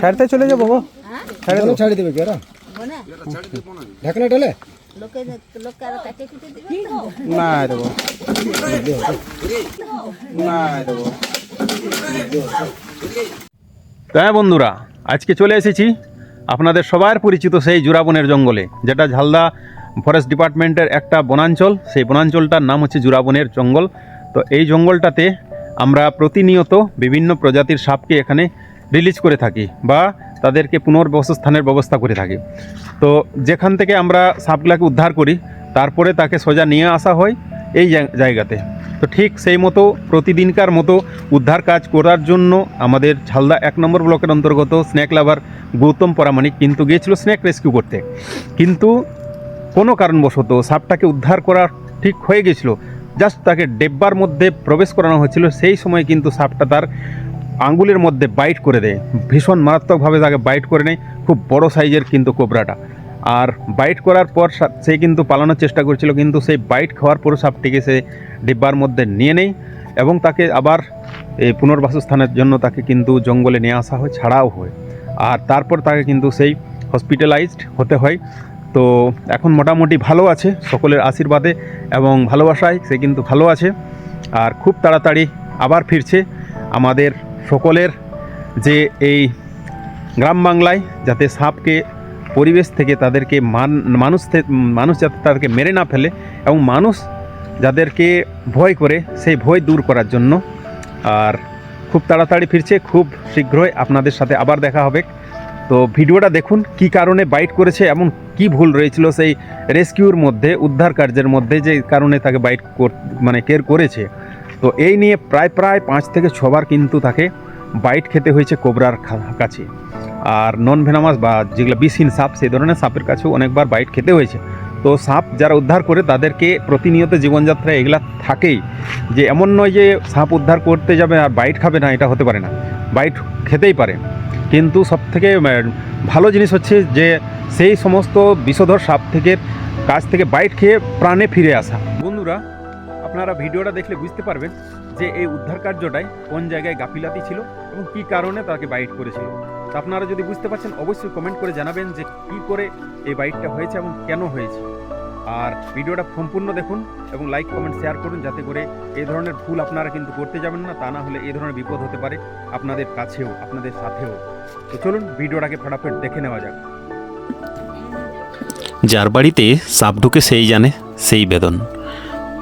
ছাড়তে চলে যাব গো। ছাড়ে কেন ছাড়ি দেবে কি ওরা? বনে। ঢাকনা ঢালে? লোকে লোককে আরও কাটে কুটে দিবে তো। না দেবো না দেবো হ্যাঁ বন্ধুরা আজকে চলে এসেছি আপনাদের সবার পরিচিত সেই জুরাবনের জঙ্গলে যেটা ঝালদা ফরেস্ট ডিপার্টমেন্টের একটা বনাঞ্চল। সেই বনাঞ্চলটার নাম হচ্ছে জুরাবনের জঙ্গল। তো এই জঙ্গলটাতে আমরা প্রতিনিয়ত বিভিন্ন প্রজাতির সাপকে এখানে রিলিজ করে থাকি বা তাদেরকে পুনর্বাসস্থানের ব্যবস্থা করে থাকি। তো যেখান থেকে আমরা সাপগুলাকে উদ্ধার করি, তারপরে তাকে সোজা নিয়ে আসা হয় এই জায়গাতে। তো ঠিক সেই মতো প্রতিদিনকার মতো উদ্ধার কাজ করার জন্য আমাদের ঝালদা এক নম্বর ব্লকের অন্তর্গত স্নেক লাভার গৌতম পরামানিক কিন্তু গিয়েছিল স্নেক রেস্কিউ করতে। কিন্তু কোনো কারণবশত সাপটাকে উদ্ধার করা ঠিক হয়ে গেছিল জাস্ট তাকে ডেব্বার মধ্যে প্রবেশ করানো হয়েছিল, সেই সময় কিন্তু সাপটা তার আঙ্গুলের মধ্যে বাইট করে দেয়। ভীষণ মারাত্মকভাবে তাকে বাইট করে নেয়। খুব বড় সাইজের কিন্তু কোবরাটা। আর বাইট করার পর সে কিন্তু পালানোর চেষ্টা করছিল, কিন্তু সেই বাইট খাওয়ার পর সাপটিকে সে ডিব্বার মধ্যে নিয়ে নেয় এবং তাকে আবার এই পুনর্বাসস্থানের জন্য তাকে কিন্তু জঙ্গলে নিয়ে আসা হয়, ছাড়াও হয়। আর তারপর তাকে কিন্তু সেই হসপিটালাইজড হতে হয়। তো এখন মোটামুটি ভালো আছে, সকলের আশীর্বাদে এবং ভালোবাসায় সে কিন্তু ভালো আছে। আর খুব তাড়াতাড়ি আবার ফিরছে আমাদের সকলের যে এই গ্রাম বাংলায় যাতে সাপকে পরিবেশ থেকে তাদেরকে মান, মানুষ মানুষ যাতে তাদেরকে মেরে না ফেলে এবং মানুষ যাদেরকে ভয় করে সেই ভয় দূর করার জন্য। আর খুব তাড়াতাড়ি ফিরছে, খুব শীঘ্রই আপনাদের সাথে আবার দেখা হবে। তো ভিডিওটা দেখুন, কি কারণে বাইট করেছে এবং কি ভুল রয়েছিল সেই রেস্কিউর মধ্যে, উদ্ধার কার্যের মধ্যে যে কারণে তাকে বাইট মানে কেয়ার করেছে। তো এই নিয়ে প্রায় প্রায় পাঁচ থেকে ছবার কিন্তু তাকে বাইট খেতে হয়েছে কোবরার কাছে। আর নন ভেনামাস বা যেগুলো বিষহীন সাপ, সেই ধরনের সাপের কাছেও অনেকবার বাইট খেতে হয়েছে। তো সাপ যারা উদ্ধার করে তাদেরকে প্রতিনিয়ত জীবনযাত্রায় এগুলা থাকেই। যে এমন নয় যে সাপ উদ্ধার করতে যাবে আর বাইট খাবে না, এটা হতে পারে না। বাইট খেতেই পারে। কিন্তু সবথেকে ভালো জিনিস হচ্ছে যে সেই সমস্ত বিষধর সাপ থেকে কাছ থেকে বাইট খেয়ে প্রাণে ফিরে আসা। বন্ধুরা আপনারা ভিডিওটা দেখলে বুঝতে পারবেন যে এই উদ্ধার কার্যটায় কোন জায়গায় গাফিলাতি ছিল এবং কী কারণে তাকে বাইট করেছিল। আপনারা যদি বুঝতে পারছেন, অবশ্যই কমেন্ট করে জানাবেন যে কী করে এই বাইটটা হয়েছে এবং কেন হয়েছে। আর ভিডিওটা সম্পূর্ণ দেখুন এবং লাইক কমেন্ট শেয়ার করুন যাতে করে এই ধরনের ভুল আপনারা কিন্তু করতে যাবেন না, তা না হলে এই ধরনের বিপদ হতে পারে আপনাদের কাছেও, আপনাদের সাথেও। তো চলুন ভিডিওটাকে ফটাফট দেখে নেওয়া যাক। যার বাড়িতে সাপ ঢুকে সেই জানে, সেই বেদন।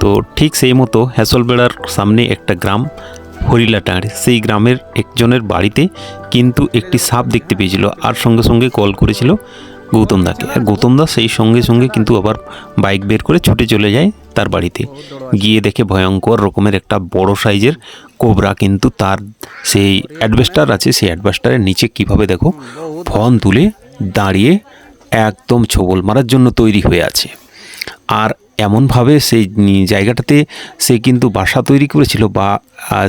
তো ঠিক সেই মতো হেসলবেড়ার সামনে একটা গ্রাম হরিলাটাঁড় সেই গ্রামের একজনের বাড়িতে কিন্তু একটি সাপ দেখতে পেয়েছিল আর সঙ্গে সঙ্গে কল করেছিল গৌতম দাকে। আর গৌতম সেই সঙ্গে সঙ্গে কিন্তু আবার বাইক বের করে ছুটে চলে যায় তার বাড়িতে। গিয়ে দেখে ভয়ঙ্কর রকমের একটা বড় সাইজের কোবরা কিন্তু তার সেই অ্যাডভেস্টার আছে, সেই অ্যাডভেস্টারের নিচে কীভাবে দেখো ফোন তুলে দাঁড়িয়ে একদম ছবল মারার জন্য তৈরি হয়ে আছে। আর এমনভাবে সেই জায়গাটাতে সে কিন্তু বাসা তৈরি করেছিল বা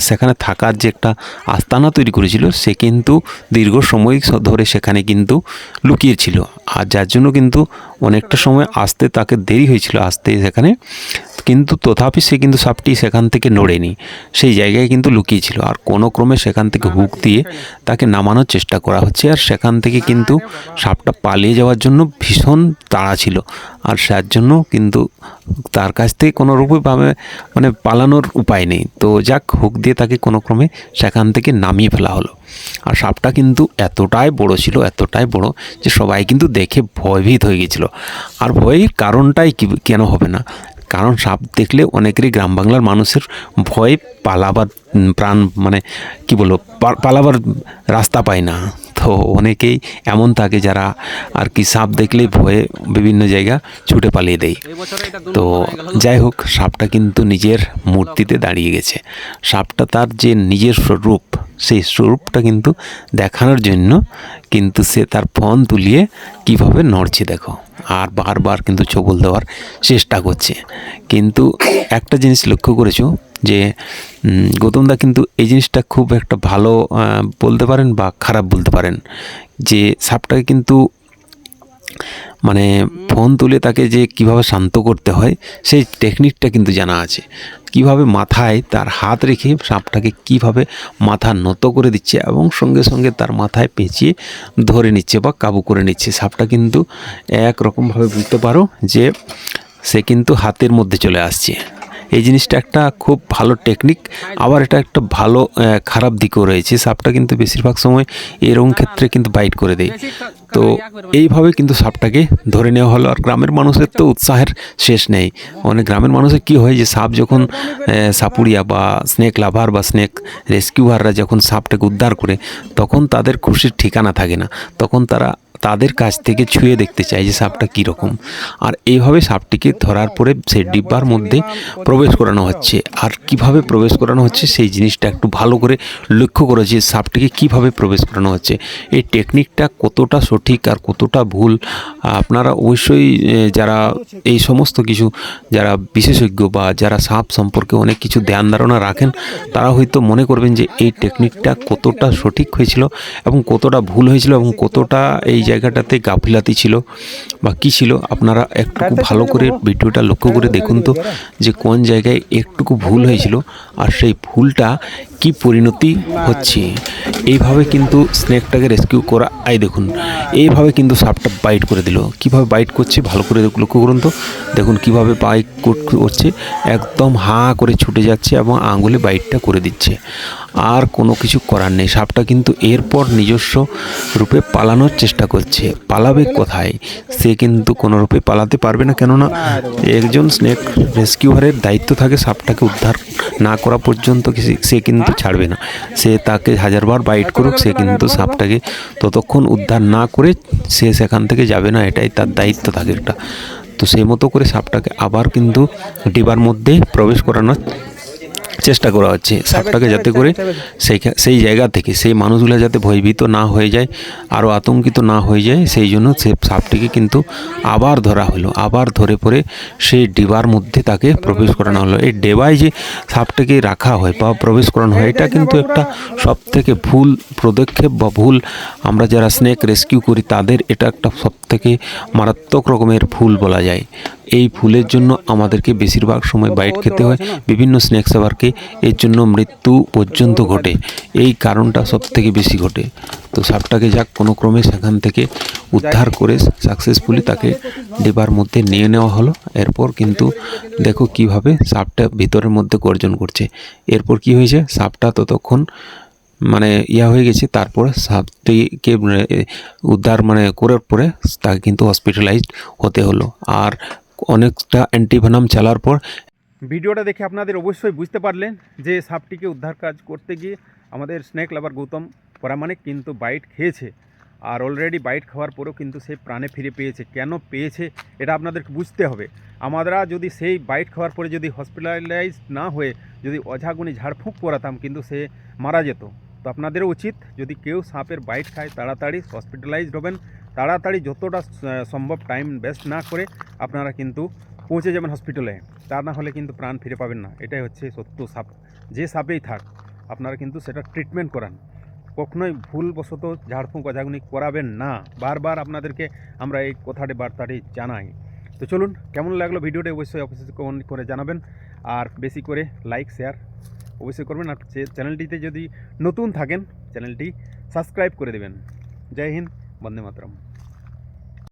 সেখানে থাকার যে একটা আস্তানা তৈরি করেছিল, সে কিন্তু দীর্ঘ সময় ধরে সেখানে কিন্তু লুকিয়েছিল। আর যার জন্য কিন্তু অনেকটা সময় আসতে তাকে দেরি হয়েছিল আসতে সেখানে। কিন্তু তথাপি সে কিন্তু সাপটি সেখান থেকে নড়েনি, সেই জায়গায় কিন্তু লুকিয়েছিল। আর কোনো ক্রমে সেখান থেকে হুক দিয়ে তাকে নামানোর চেষ্টা করা হচ্ছে। আর সেখান থেকে কিন্তু সাপটা পালিয়ে যাওয়ার জন্য ভীষণ তাড়া ছিল। আর যার জন্য কিন্তু তার কাছ থেকে কোনো রূপভাবে মানে পালানোর উপায় নেই। তো যাক, হুক দিয়ে তাকে কোনো ক্রমে সেখান থেকে নামিয়ে ফেলা হলো। আর সাপটা কিন্তু এতটাই বড় ছিল, এতটাই বড় যে সবাই কিন্তু দেখে ভয়ভীত হয়ে গেছিল। আর ভয়ের কারণটাই কেন হবে না? কারণ সাপ দেখলে অনেকেরই গ্রাম বাংলার মানুষের ভয় পালাবার প্রাণ মানে কি বলব পালাবার রাস্তা পায় না। তো অনেকেই এমন থাকে যারা আর কি সাপ দেখলেই ভয়ে বিভিন্ন জায়গা ছুটে পালিয়ে দেয়। তো যাই হোক, সাপটা কিন্তু নিজের মূর্তিতে দাঁড়িয়ে গেছে। সাপটা তার যে নিজের স্বরূপ সেই স্বরূপটা কিন্তু দেখানোর জন্য কিন্তু সে তার ফোন তুলিয়ে কীভাবে নড়ছে দেখো। আর বারবার কিন্তু ছবল দেওয়ার চেষ্টা করছে। কিন্তু একটা জিনিস লক্ষ্য করেছ যে গৌতমদা কিন্তু এই জিনিসটা খুব একটা ভালো বলতে পারেন বা খারাপ বলতে পারেন যে, সাপটাকে কিন্তু মানে ফোন তুলে তাকে যে কীভাবে শান্ত করতে হয়, সেই টেকনিকটা কিন্তু জানা আছে। কীভাবে মাথায় তার হাত রেখে সাপটাকে কীভাবে মাথা নত করে দিচ্ছে এবং সঙ্গে সঙ্গে তার মাথায় পেঁচিয়ে ধরে নিচ্ছে বা কাবু করে নিচ্ছে। সাপটা কিন্তু একরকমভাবে বুঝতে পারো যে সে কিন্তু হাতের মধ্যে চলে আসছে। এই জিনিসটা একটা খুব ভালো টেকনিক আবার এটা একটা ভালো খারাপ দিকও রয়েছে। সাপটা কিন্তু বেশিরভাগ সময় এরকম ক্ষেত্রে কিন্তু বাইট করে দেয়। তো এইভাবে কিন্তু সাপটাকে ধরে নেওয়া হলো। আর গ্রামের মানুষের তো উৎসাহের শেষ নেই। মানে গ্রামের মানুষের কি হয় যে, সাপ যখন সাপুড়িয়া বা স্নেক লাভার বা স্নেক রেস্কিউয়াররা যখন সাপটাকে উদ্ধার করে, তখন তাদের খুশির ঠিকানা থাকে না। তখন তারা তাদের কাছ থেকে ছুঁয়ে দেখতে চায় যে সাপটা কীরকম। আর এইভাবে সাপটিকে ধরার পরে সেই ডিব্বার মধ্যে প্রবেশ করানো হচ্ছে। আর কীভাবে প্রবেশ করানো হচ্ছে সেই জিনিসটা একটু ভালো করে লক্ষ্য করো যে সাপটিকে কীভাবে প্রবেশ করানো হচ্ছে। এই টেকনিকটা কতটা সঠিক আর কতটা ভুল, আপনারা অবশ্যই যারা এই সমস্ত কিছু, যারা বিশেষজ্ঞ বা যারা সাপ সম্পর্কে অনেক কিছু ধ্যান ধারণা রাখেন, তারা হয়তো মনে করবেন যে এই টেকনিকটা কতটা সঠিক হয়েছিল এবং কতটা ভুল হয়েছিল এবং কতটা এই জায়গাটাতে গাফিলাতি ছিল বা কী ছিল আপনারা একটু ভালো করে ভিডিওটা লক্ষ্য করে দেখুন তো যে কোন জায়গায় একটুকু ভুল হয়েছিল আর সেই ভুলটা কি পরিণতি হচ্ছে? এইভাবে কিন্তু স্নেকটাকে রেস্কিউ করা আই দেখুন, এইভাবে কিন্তু সাপটা বাইট করে দিল। কীভাবে বাইট করছে ভালো করে লক্ষ্য করুন তো। দেখুন কীভাবে বাইট করছে, একদম হা করে ছুটে যাচ্ছে এবং আঙুলে বাইটটা করে দিচ্ছে। আর কোনো কিছু করার নেই। সাপটা কিন্তু এরপর নিজস্ব রূপে পালানোর চেষ্টা করছে। পালাবে কোথায়? সে কিন্তু কোনো রূপে পালাতে পারবে না। কেননা একজন স্নেক রেস্কিউয়ারের দায়িত্ব থাকে সাপটাকে উদ্ধার না করা পর্যন্ত। সে- সে কিন্তু ছাড়বে না। সে তাকে হাজারবার বাইট করুক, সে কিন্তু সাপটাকে ততক্ষণ উদ্ধার না করে সে সেখান থেকে যাবে না, এটাই তার দায়িত্ব থাকে একটা। তো সেই মতো করে সাপটাকে আবার কিন্তু ডিবার মধ্যে প্রবেশ করানোর চেষ্টা করা হচ্ছে সাপটাকে যাতে করে সেই সেই জায়গা থেকে সেই মানুষগুলো যাতে ভয়ভীত না হয়ে যায় আরও আতঙ্কিত না হয়ে যায় সেই জন্য সে সাপটিকে কিন্তু আবার ধরা হলো আবার ধরে পরে সেই ডিবার মধ্যে তাকে প্রবেশ করানো হলো। এই ডেবায় যে সাপটাকে রাখা হয় বা প্রবেশ করানো হয় এটা কিন্তু একটা সব থেকে ভুল পদক্ষেপ বা ভুল আমরা যারা স্নেক রেস্কিউ করি তাদের এটা একটা সব থেকে মারাত্মক রকমের ফুল বলা যায়। এই ফুলের জন্য আমাদেরকে বেশিরভাগ সময় বাইট খেতে হয়। বিভিন্ন স্ন্যাক্স আবারকে এর জন্য মৃত্যু পর্যন্ত ঘটে। এই কারণটা সব থেকে বেশি ঘটে। তো সাপটাকে যাক কোনো ক্রমে সেখান থেকে উদ্ধার করে সাকসেসফুলি তাকে ডিবার মধ্যে নিয়ে নেওয়া হলো। এরপর কিন্তু দেখো কীভাবে সাপটা ভিতরের মধ্যে গর্জন করছে। এরপর কি হয়েছে? সাপটা ততক্ষণ মানে ইয়া হয়ে গেছে তারপরে সাপটিকে মানে, উদ্ধার মানে করার পরে তাকে কিন্তু হসপিটালাইজড হতে হলো। আর অনেকটা অ্যান্টিভেনাম চালার পর ভিডিওটা দেখে আপনাদের অবশ্যই বুঝতে পারলেন যে সাপটিকে উদ্ধার কাজ করতে গিয়ে আমাদের স্নেক লাভার গৌতম পরামানিক কিন্তু বাইট খেয়েছে। আর অলরেডি বাইট খাওয়ার পরেও কিন্তু সে প্রাণে ফিরে পেয়েছে। কেন পেয়েছে এটা আপনাদেরকে বুঝতে হবে। আমরা যদি সেই বাইট খাওয়ার পরে যদি হসপিটালাইজ না হয়ে যদি অঝাগুনি ঝাড়ফুঁক করাতাম কিন্তু সে মারা যেত। তো আপনাদেরও উচিত যদি কেউ সাপের বাইট খায়, তাড়াতাড়ি হসপিটালাইজড হবেন। তাড়াতাড়ি যতটা সম্ভব টাইম বেস্ট না করে আপনারা কিন্তু পৌঁছে যাবেন হসপিটালে তা না হলে কিন্তু প্রাণ ফিরে পাবেন না। এটাই হচ্ছে সত্য সাপ। যে সাপেই থাক, আপনারা কিন্তু সেটা ট্রিটমেন্ট করান। কখনোই ভুলবশত ঝাড়ফুঁক অঝাগুনি করাবেন না। বারবার আপনাদেরকে আমরা এই কথাটি, বার্তাটি জানাই। তো চলুন, কেমন লাগল ভিডিওটা অবশ্যই অবশ্যই কমেন্ট করে জানাবেন। আর বেশি করে লাইক শেয়ার অবশ্যই করবেন। আর চ্যানেলটিতে যদি নতুন থাকেন, চ্যানেলটি সাবস্ক্রাইব করে দেবেন। জয় হিন্দ, বন্দে মাতরম।